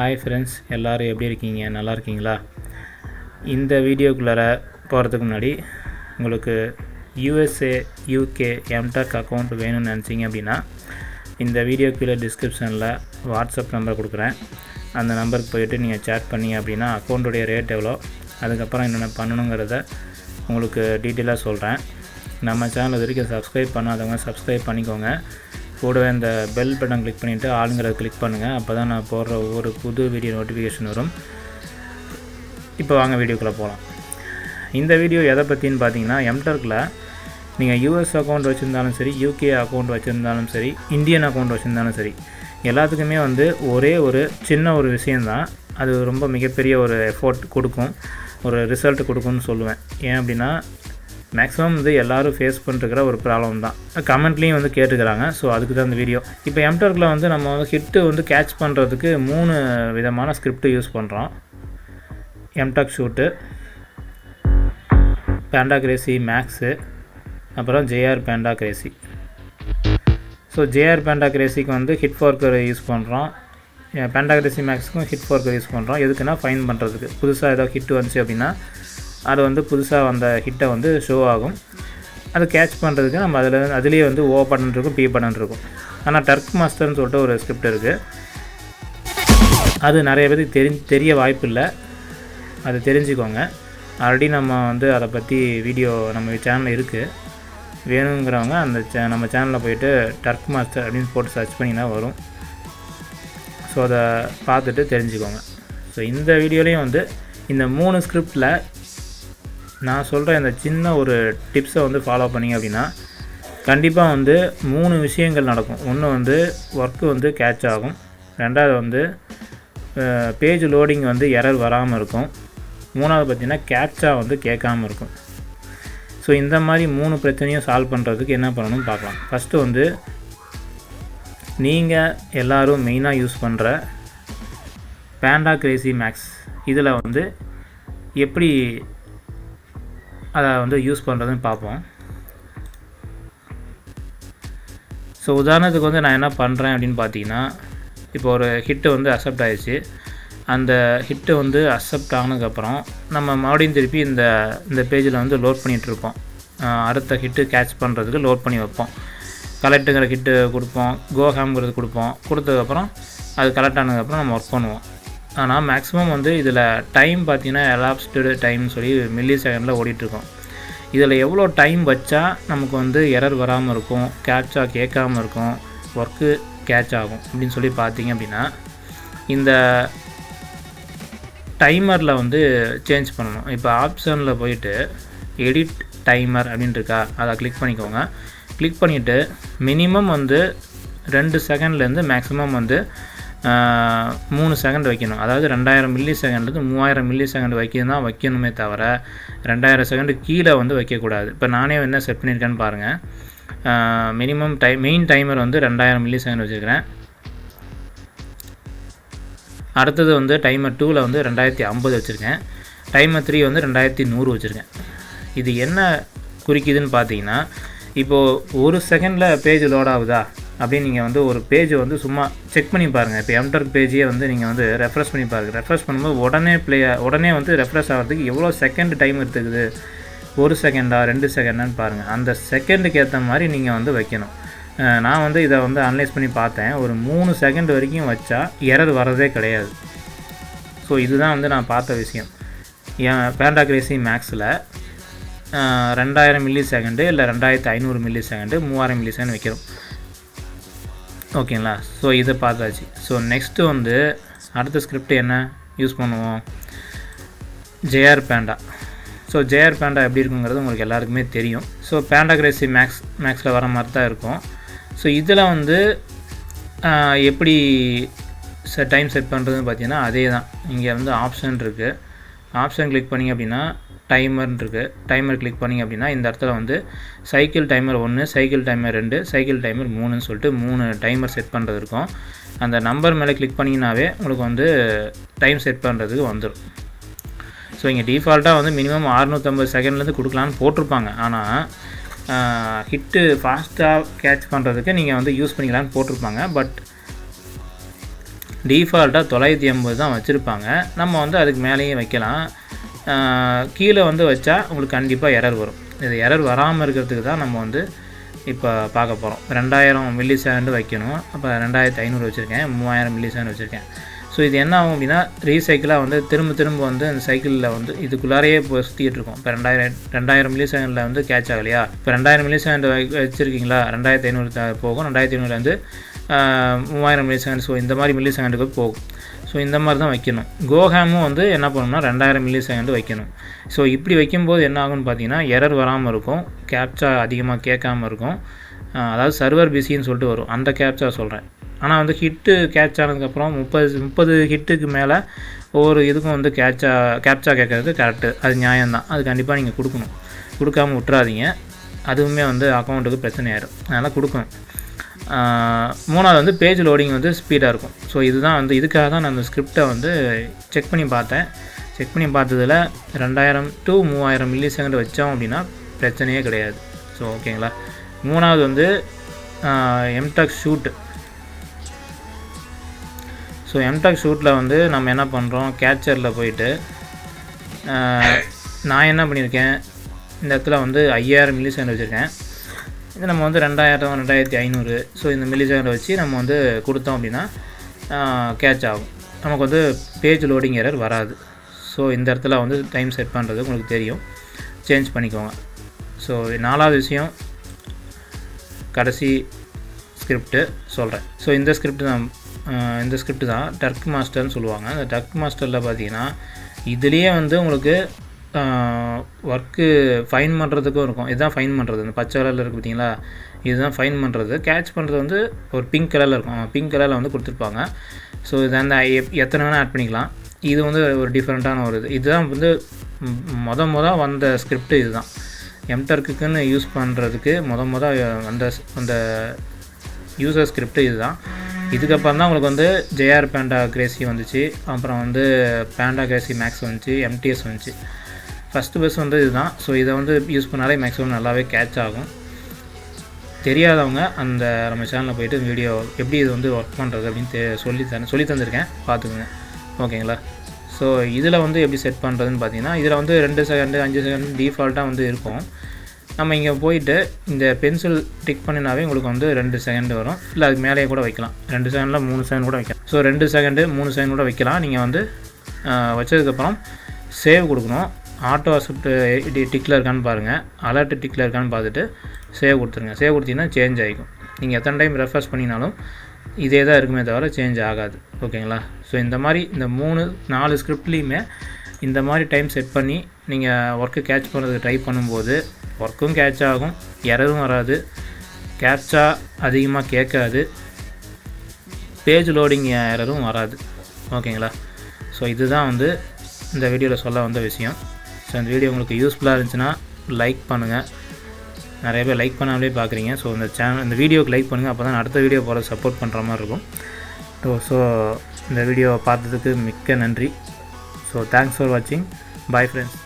Hi friends எல்லோரும் எப்படி இருக்கீங்க? நல்லா இருக்கீங்களா? இந்த வீடியோக்குள்ளார போகிறதுக்கு முன்னாடி உங்களுக்கு யூஎஸ்ஏ யூகே எம்டெக் அக்கௌண்ட் வேணும்னு நினச்சிங்க அப்படின்னா இந்த வீடியோ கீழே டிஸ்கிரிப்ஷனில் வாட்ஸ்அப் நம்பர் கொடுக்குறேன். அந்த நம்பருக்கு போயிட்டு நீங்கள் சேட் பண்ணீங்க அப்படின்னா அக்கௌண்ட்டுடைய ரேட் எவ்வளோ அதுக்கப்புறம் என்னென்ன பண்ணணுங்கிறத உங்களுக்கு டீட்டெயிலாக சொல்கிறேன் நம்ம சேனல் இது வரைக்கும் சப்ஸ்கிரைப் பண்ணாதவங்க சப்ஸ்கிரைப் பண்ணிக்கோங்க. கூடவே இந்த பெல் பட்டன் கிளிக் பண்ணிவிட்டு ஆளுங்கிறத கிளிக் பண்ணுங்கள் அப்போ தான் நான் போடுற ஒவ்வொரு புது வீடியோ நோட்டிஃபிகேஷன் வரும். இப்போ வாங்க வீடியோக்குள்ளே போகலாம் இந்த வீடியோ எதை பற்றின்னு பார்த்தீங்கன்னா எம்டர்க்கில் நீங்கள் யூஎஸ் அக்கௌண்ட் வச்சுருந்தாலும் சரி யூகே அக்கௌண்ட் வச்சுருந்தாலும் சரி இந்தியன் அக்கௌண்ட் வச்சுருந்தாலும் சரி எல்லாத்துக்குமே வந்து ஒரே ஒரு சின்ன ஒரு விஷயந்தான் அது ரொம்ப மிகப்பெரிய ஒரு எஃபோர்ட் கொடுக்கும். ஒரு ரிசல்ட் கொடுக்கும்னு சொல்லுவேன். ஏன் அப்படின்னா மேக்ஸிமம் வந்து எல்லோரும் ஃபேஸ் பண்ணிருக்கிற ஒரு ப்ராப்ளம் தான். கமெண்ட்லேயும் வந்து கேட்டுக்கிறாங்க. ஸோ அதுக்கு தான் இந்த வீடியோ இப்போ எம்டர்க்கில் வந்து நம்ம வந்து ஹிட்டு வந்து கேட்ச் பண்ணுறதுக்கு மூணு விதமான ஸ்கிரிப்ட் யூஸ் பண்ணுறோம் MTurk suite Panda Crazy Max அப்புறம் JR Panda Crazy so JR Panda கிரேசிக்கு வந்து ஹிட் ஃபோர்க்கர் யூஸ் பண்ணுறோம் பேண்டா கிரேசி மேக்ஸுக்கும் ஹிட் ஃபோர்க்கர் யூஸ் பண்ணுறோம் எதுக்குன்னா ஃபைன் பண்ணுறதுக்கு புதுசாக ஏதாவது ஹிட் வந்துச்சு அப்படின்னா அது வந்து புதுசாக வந்த ஹிட்டை வந்து ஷோ ஆகும். அதை கேட்ச் பண்ணுறதுக்கு நம்ம அதில் அதுலேயே வந்து ஓ பட்டன் இருக்கும் பி பட்டன் இருக்கும். ஆனால் டர்க் மாஸ்டர்னு சொல்லிட்டு ஒரு ஸ்கிரிப்ட் இருக்குது அது நிறைய பேருக்கு தெரி தெரிய வாய்ப்பு இல்லை. அது தெரிஞ்சுக்கோங்க. ஆல்ரெடி நம்ம வந்து அதை பற்றி வீடியோ நம்ம சேனலில் இருக்குது வேணுங்கிறவங்க அந்த சே நம்ம சேனலில் போயிட்டு டர்க் மாஸ்டர் அப்படின்னு போட்டு சர்ச் பண்ணிங்கன்னா வரும். ஸோ அதை பார்த்துட்டு தெரிஞ்சுக்கோங்க. ஸோ இந்த வீடியோலேயும் வந்து இந்த மூணு ஸ்கிரிப்டில் நான் சொல்கிற இந்த சின்ன ஒரு டிப்ஸை வந்து ஃபாலோ பண்ணிங்க அப்படின்னா கண்டிப்பாக வந்து மூணு விஷயங்கள் நடக்கும். ஒன்று வந்து ஒர்க்கு வந்து கேட்ச் ஆகும். ரெண்டாவது வந்து பேஜ் லோடிங் வந்து எரர் வராமல் இருக்கும். மூணாவது பார்த்திங்கன்னா கேட்சாக வந்து கேட்காமல் இருக்கும். ஸோ இந்த மாதிரி மூணு பிரச்சனையும் சால்வ் பண்ணுறதுக்கு என்ன பண்ணணும்னு பார்க்கலாம். ஃபஸ்ட்டு வந்து நீங்கள் எல்லோரும் மெயினாக யூஸ் பண்ணுற பேண்டா கிரேசி மேக்ஸ் இதில் வந்து எப்படி அதை வந்து யூஸ் பண்ணுறதுன்னு பார்ப்போம். ஸோ உதாரணத்துக்கு வந்து நான் என்ன பண்ணுறேன் அப்படின்னு பார்த்தீங்கன்னா இப்போ ஒரு ஹிட்டு வந்து அக்செப்ட் ஆகிடுச்சு அந்த ஹிட்டு வந்து அக்செப்ட் ஆனதுக்கப்புறம் நம்ம மறுபடியும் திருப்பி இந்த இந்த பேஜில் வந்து லோட் பண்ணிகிட்ருப்போம் அடுத்த ஹிட்டு கேட்ச் பண்ணுறதுக்கு லோட் பண்ணி வைப்போம். கலெக்ட்டுங்கிற ஹிட்டு கொடுப்போம். கோஹாம்ங்கிறது கொடுப்போம். கொடுத்ததுக்கப்புறம் அது கலெக்ட் ஆனதுக்கப்புறம் நம்ம ஒர்க் பண்ணுவோம். ஆனால் மேக்ஸிமம் வந்து இதில் டைம் பார்த்தீங்கன்னா எலாப்ஸ்டு டைம்னு சொல்லி மில்லி செகண்டில் ஓடிட்டுருக்கோம். இதில் எவ்வளோ டைம் வச்சா நமக்கு வந்து எரர் வராமல் இருக்கும் கேட்சாக கேட்காமல் இருக்கும் ஒர்க்கு கேட்ச் ஆகும் அப்படின்னு சொல்லி பார்த்தீங்க அப்படின்னா இந்த டைமரில் வந்து சேஞ்ச் பண்ணணும். இப்போ ஆப்ஷனில் போயிட்டு எடிட் டைமர் அப்படின்னு இருக்கா அதை கிளிக் பண்ணிக்கோங்க. கிளிக் பண்ணிவிட்டு மினிமம் வந்து ரெண்டு செகண்ட்லேருந்து மேக்ஸிமம் வந்து மூணு செகண்ட் வைக்கணும். அதாவது ரெண்டாயிரம் மில்லி செகண்ட்லேருந்து மூவாயிரம் மில்லி செகண்ட் வைக்கணும் தான் வைக்கணுமே தவிர ரெண்டாயிரம் செகண்டு கீழே வந்து வைக்கக்கூடாது. இப்போ நானே என்ன செட் பண்ணியிருக்கேன்னு பாருங்கள் மினிமம் டைம் மெயின் டைமர் வந்து ரெண்டாயிரம் மில்லி செகண்ட் வச்சுருக்கிறேன். அடுத்தது வந்து டைமர் டூவில் வந்து ரெண்டாயிரத்தி ஐம்பது வச்சுருக்கேன். டைமர் த்ரீ வந்து ரெண்டாயிரத்தி நூறு வச்சுருக்கேன். இது என்ன குறிக்குதுன்னு பார்த்தீங்கன்னா இப்போது ஒரு செகண்டில் பேஜ் லோட் ஆகுதா? அப்படின்னு நீங்கள் வந்து ஒரு பேஜை வந்து சும்மா செக் பண்ணி பாருங்கள் இப்போ எம்டர்க் பேஜே வந்து நீங்கள் வந்து ரெஃப்ரெஷ் பண்ணி பாருங்கள் ரெஃப்ரெஷ் பண்ணும்போது உடனே ப்ளே உடனே வந்து ரெஃப்ரெஷ் ஆகிறதுக்கு எவ்வளோ செகண்ட் டைம் எடுத்துக்குது? ஒரு செகண்டா ரெண்டு செகண்டான்னு பாருங்கள் அந்த செகண்டுக்கு ஏற்ற மாதிரி நீங்கள் வந்து வைக்கணும். நான் வந்து இதை வந்து அனலைஸ் பண்ணி பார்த்தேன். ஒரு மூணு செகண்ட் வரைக்கும் வச்சா எரர் வரதே கிடையாது. ஸோ இதுதான் வந்து நான் பார்த்த விஷயம். என் பேண்டாகிரேசி மேக்ஸில் ரெண்டாயிரம் மில்லி செகண்டு இல்லை ரெண்டாயிரத்து ஐநூறு மில்லி செகண்டு மூவாயிரம் மில்லி செகண்ட் வைக்கிறோம் ஓகேங்களா? ஸோ இதை பார்த்தாச்சு. ஸோ நெக்ஸ்ட்டு வந்து அடுத்த ஸ்கிரிப்ட் என்ன? யூஸ் பண்ணுவோம். ஜேஆர் பேண்டா ஸோ ஜேஆர் பேண்டா எப்படி இருக்குங்கிறது உங்களுக்கு எல்லாருக்குமே தெரியும். ஸோ பேண்டாகிரேசி மேக்ஸ் மேக்ஸில் வர மாதிரி தான் இருக்கும். ஸோ இதில் வந்து எப்படி ச டைம் செட் பண்ணுறதுன்னு பார்த்தீங்கன்னா அதே தான் இங்கே வந்து ஆப்ஷன் இருக்குது ஆப்ஷன் கிளிக் பண்ணிங்க அப்படின்னா டைமர்னு இருக்குது டைமர் கிளிக் பண்ணிங்க அப்படின்னா இந்த இடத்துல வந்து சைக்கிள் டைமர் ஒன்று சைக்கிள் டைமர் ரெண்டு சைக்கிள் டைமர் மூணுன்னு சொல்லிட்டு மூணு டைமர் செட் பண்ணுறது இருக்கும். அந்த நம்பர் மேலே கிளிக் பண்ணிங்கனாவே உங்களுக்கு வந்து டைம் செட் பண்ணுறதுக்கு வந்துடும் ஸோ இங்கே டிஃபால்ட்டாக வந்து மினிமம் அறுநூற்றம்பது செகண்ட்லேருந்து கொடுக்கலான்னு போட்டிருப்பாங்க. ஆனால் ஹிட்டு ஃபாஸ்ட்டாக கேட்ச் பண்ணுறதுக்கு நீங்கள் வந்து யூஸ் பண்ணிக்கலான்னு போட்டிருப்பாங்க. பட் டிஃபால்ட்டாக தொள்ளாயிரத்தி எண்பது தான் வச்சுருப்பாங்க. நம்ம வந்து அதுக்கு மேலேயும் வைக்கலாம். கீழே வந்து வச்சா உங்களுக்கு கண்டிப்பாக எரர் வரும். இது எரர் வராமல் இருக்கிறதுக்கு தான் நம்ம வந்து இப்போ பார்க்க போகிறோம் ரெண்டாயிரம் மில்லி செகண்டு வைக்கணும். அப்போ ரெண்டாயிரத்தி ஐநூறு வச்சுருக்கேன். மூவாயிரம் மில்லி செகண்ட் வச்சுருக்கேன். ஸோ இது என்ன ஆகும் அப்படின்னா ரீசைக்கிளாக வந்து திரும்ப திரும்ப வந்து அந்த சைக்கிளில் வந்து இதுக்குள்ளாரையே இப்போ சுற்றிட்டு இருக்கும். இப்போ ரெண்டாயிரம் ரெண்டாயிரம் மில்லி செகண்டில் வந்து கேட்ச் ஆகலையா? இப்போ ரெண்டாயிரம் மில்லி செகண்ட் வச்சுருக்கீங்களா? ரெண்டாயிரத்தி ஐநூறு போகும். ரெண்டாயிரத்தி ஐநூறுலேருந்து மூவாயிரம் மில்லி செகண்ட் ஸோ இந்த மாதிரி மில்லி செகண்டுக்கு போகும். ஸோ இந்த மாதிரி தான் வைக்கணும். கோஹாமும் வந்து என்ன பண்ணணும்னா ரெண்டாயிரம் மில்லி செகண்டு வைக்கணும். ஸோ இப்படி வைக்கும்போது என்ன ஆகும்னு பார்த்தீங்கன்னா எரர் வராமல் இருக்கும். கேப்சா அதிகமாக கேட்காம இருக்கும். அதாவது சர்வர் பிஸின்னு சொல்லிட்டு வரும். அந்த கேப்சா சொல்கிறேன் ஆனால் வந்து ஹிட்டு கேட்ச் ஆனதுக்கப்புறம் முப்பது முப்பது ஹிட்டுக்கு மேலே ஒவ்வொரு இதுக்கும் வந்து கேட்சா கேப்சா கேட்குறது கரெக்டு அது நியாயம்தான். அது கண்டிப்பாக நீங்கள் கொடுக்கணும். கொடுக்காம விட்றாதீங்க அதுவுமே வந்து அக்கௌண்ட்டுக்கு பிரச்சனை ஆயிடும் அதனால் கொடுக்கணும். மூணாவது வந்து பேஜ் லோடிங் வந்து ஸ்பீடாக இருக்கும். ஸோ இதுதான் வந்து இதுக்காக தான் நான் அந்த ஸ்கிரிப்டை வந்து செக் பண்ணி பார்த்தேன். செக் பண்ணி பார்த்ததில் ரெண்டாயிரம் டு மூவாயிரம் மில்லி செகண்ட் வச்சோம் அப்படின்னா பிரச்சனையே கிடையாது. ஸோ ஓகேங்களா மூணாவது வந்து எம்டெக் ஷூட் ஸோ எம்டெக் ஷூட்டில் வந்து நம்ம என்ன பண்ணுறோம் கேட்சரில் போயிட்டு நான் என்ன பண்ணியிருக்கேன்? இந்த இடத்துல வந்து ஐயாயிரம் மில்லி செகண்ட் வச்சுருக்கேன். இது நம்ம வந்து ரெண்டாயிரம் ரெண்டாயிரத்தி ஐநூறு. ஸோ இந்த மில்லி வச்சு நம்ம வந்து கொடுத்தோம் அப்படின்னா கேட்ச் ஆகும். நமக்கு வந்து பேஜ் லோடிங் எரர் வராது. ஸோ இந்த இடத்துல வந்து டைம் செட் பண்ணுறது உங்களுக்கு தெரியும். சேஞ்ச் பண்ணிக்கோங்க. ஸோ நாலாவது விஷயம் கடைசி ஸ்கிரிப்ட்டு சொல்கிறேன் ஸோ இந்த ஸ்கிரிப்ட் தான் இந்த ஸ்கிரிப்ட் தான் டர்க் மாஸ்டர்னு சொல்லுவாங்க. அந்த டர்க் மாஸ்டரில் பார்த்தீங்கன்னா இதுலேயே வந்து உங்களுக்கு ஒர்க்கு ஃபைன் பண்ணுறதுக்கும் இருக்கும். இதுதான் ஃபைன் பண்ணுறது இந்த பச்சை கலரில் இருக்குது பார்த்தீங்களா இதுதான் ஃபைன் பண்ணுறது கேட்ச் பண்ணுறது வந்து ஒரு பிங்க் கலரில் இருக்கும். பிங்க் கலரில் வந்து கொடுத்துருப்பாங்க. ஸோ இது அந்த எத்தனை வேணால் ஆட் பண்ணிக்கலாம். இது வந்து ஒரு டிஃப்ரெண்ட்டான ஒரு இது. இதுதான் வந்து மொத மொத வந்த ஸ்கிரிப்ட் இதுதான். எம்டர்க்குன்னு யூஸ் பண்ணுறதுக்கு மொத மொத வந்த அந்த யூசர் ஸ்கிரிப்ட் இதுதான். இதுக்கப்புறம் தான் உங்களுக்கு வந்து ஜேஆர் பேண்டா கிரேசி வந்துச்சு. அப்புறம் வந்து பேண்டா கிரேசி மேக்ஸ் வந்துச்சு. எம்டிஎஸ் வந்துச்சு. ஃபஸ்ட்டு பஸ் வந்து இதுதான். ஸோ இதை வந்து யூஸ் பண்ணாலே மேக்ஸிமம் நல்லாவே கேட்ச் ஆகும். தெரியாதவங்க அந்த நம்ம சேனலில் போயிட்டு வீடியோ எப்படி இது வந்து ஒர்க் பண்ணுறது அப்படின்னு தெ சொல்லி தரேன் சொல்லி தந்திருக்கேன். பார்த்துக்குங்க. ஓகேங்களா? ஸோ இதில் வந்து எப்படி செட் பண்ணுறதுன்னு பார்த்தீங்கன்னா இதில் வந்து ரெண்டு செகண்டு அஞ்சு செகண்ட் டிஃபால்ட்டாக வந்து இருக்கும். நம்ம இங்கே போயிட்டு இந்த பென்சில் டிக் பண்ணினாவே உங்களுக்கு வந்து ரெண்டு செகண்ட் வரும். இல்லை அதுக்கு மேலேயே கூட வைக்கலாம். ரெண்டு செகண்டில் மூணு செகண்ட் கூட வைக்கலாம். ஸோ ரெண்டு செகண்டு மூணு செகண்ட் கூட வைக்கலாம். நீங்கள் வந்து வச்சதுக்கப்புறம் சேவ் கொடுக்கணும். ஆட்டோ அசப்ட் டிக்கில் இருக்கான்னு பாருங்கள் அலர்ட் டிக்கில் இருக்கான்னு பார்த்துட்டு சேவ் கொடுத்துருங்க. சேவ் கொடுத்தீங்கன்னா சேஞ்ச் ஆகிக்கும் நீங்கள் எத்தனை டைம் ரெஃப்ரெஷ் பண்ணினாலும் இதே தான் இருக்குமே தவிர சேஞ்ச் ஆகாது. ஓகேங்களா? ஸோ இந்த மாதிரி இந்த மூணு நாலு ஸ்கிரிப்ட்லேயுமே இந்த மாதிரி டைம் செட் பண்ணி நீங்கள் ஒர்க்கு கேட்ச் பண்ணுறதுக்கு ட்ரை பண்ணும்போது ஒர்க்கும் கேட்ச் ஆகும் எரரும் வராது கேட்சா அதிகமாக கேட்காது பேஜ் லோடிங் எரரும் வராது. ஓகேங்களா? ஸோ இதுதான் வந்து இந்த வீடியோவில் சொல்ல வந்த விஷயம். ஸோ இந்த வீடியோ உங்களுக்கு யூஸ்ஃபுல்லாக இருந்துச்சுன்னா லைக் பண்ணுங்கள் நிறைய பேர் லைக் பண்ணாமலே பார்க்குறீங்க. ஸோ இந்த சேனல் இந்த வீடியோக்கு லைக் பண்ணுங்கள் அப்போ தான் அடுத்த வீடியோ போகிற சப்போர்ட் பண்ணுற மாதிரி இருக்கும். ஸோ ஸோ இந்த வீடியோவை பார்த்ததுக்கு மிக்க நன்றி. ஸோ தேங்க்ஸ் ஃபார் வாட்சிங் பாய் ஃப்ரெண்ட்ஸ்